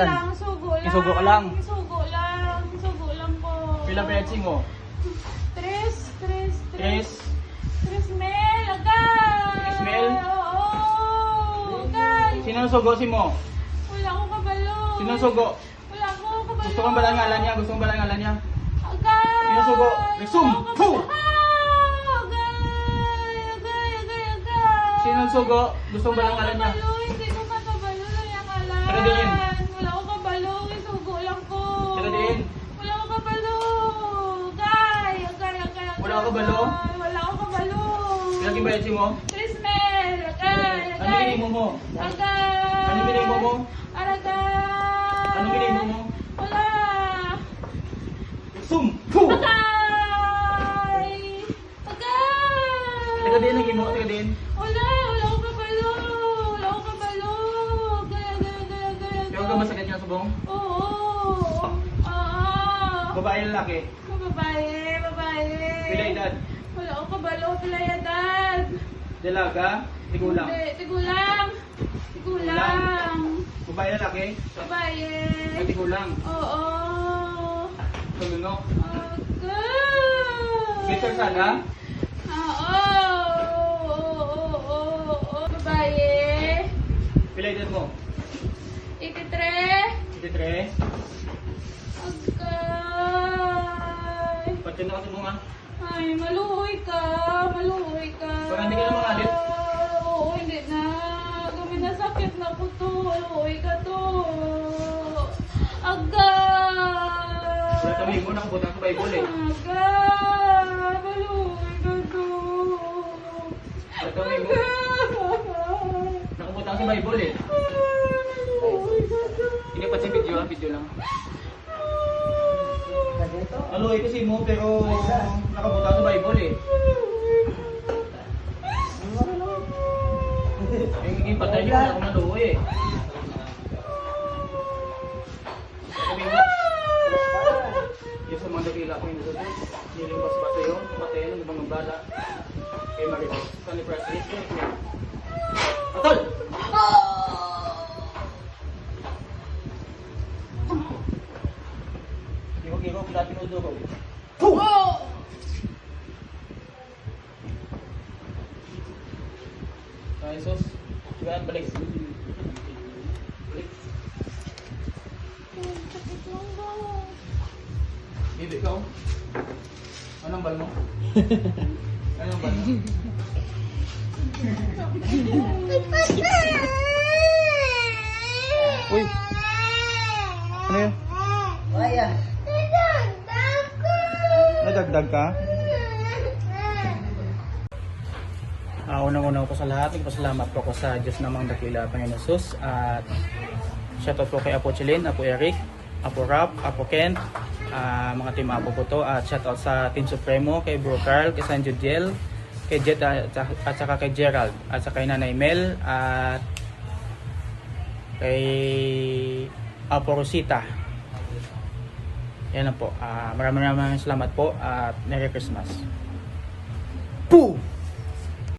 lang, sugo lang. Isugo ka lang. Sugo lang, sugo lang po. Pila petsi mo? Tres, tres, tres. Tres. Tres mel, agay. Tres mel? Oo, agay. Sino ang sugo si mo? Wala akong kabalo. Sino ang sugo? Wala akong kabalo. Gusto kong balang ngalan niya, gusto kong balang ngalan niya. Agay. Sino sugo? Resume. Wala Puh! Ah, agay, agay, agay, agay. Sino ang sugo? Gusto kong Wala balang ngalan niya. akong kabalo, Hindi ko makabalo lang yung ngalan. Tara din. Wala akong kabalo, isugo lang ko. Tara din. Wala akong kabalo. Agay, agay, agay, agay. Wala akong kabalo? agay. Wala akong kabalo. Yung petsi mo? Tres mel, agay, Ano agay. ginimo mo? Agay. Ano ginimo mo? Aragay. Ano ginimo mo? Wala. Sum! Puh! Agay. Agay. Taga din, nagimo, taga din. Wala, wala akong kabalo. Wala akong kabalo. Agay, agay, agay, agay, agay. Yung ka masakit niya subong? Oo. Oo. Babae lalaki. Babae, babae. Pila edad? Wala akong kabalo. Pila edad. Dalaga? Tigulang? Hindi, tigulang. Tigulang. Babae lalaki? Babae. Ay, tigulang. Oo. Tulunok. Agay. Bitter sana? Oo. Oo, oo, oo, oo. Babae. Pila edad mo? 83. 53? Pati na kasi bunga. Ay, maluhoy ka. Maluhoy ka. Hindi ka na mangalit? Oo, hindi na. Kami na ko to. Maluhoy ka to. Agay. Wala kami mo, nakabutang sa Bible eh. Agay. Maluhoy ka to. Wala kami mo, sa Bible eh. Hindi pa sa video video lang. Aloy kasi mo, pero nakabutang sa Bible eh. Yung yung patay niyo, wala akong maluwi eh. Yung sa mga dakila ko yung nasusunod, nilimpas pa sa'yo, patay ng ibang bala. Kay Maricos, sa ni President, kaya Atol! Giro-giro, pila pinuduro. Oh! Ay, sus. Sigaan, balik. Balik. Sakit lang ba? Ka oh. Anong bal mo? Anong bal mo? Uy! Nadagdag ka? Uh, unang-unang po sa lahat, nagpasalamat po ako sa Diyos namang dakila, Panginoon Jesus. At shoutout po kay Apo Chilin, Apo Eric, Apo Rap, Apo Kent, ah, mga team Apo po to. At shoutout sa Team Supremo, kay Bro Carl, kay San Judiel, kay Jet at, at saka kay Gerald, at saka kay Nanay Mel, at kay Apo Rosita. Yan lang po. Ah, maraming maraming salamat po at Merry Christmas. Poo!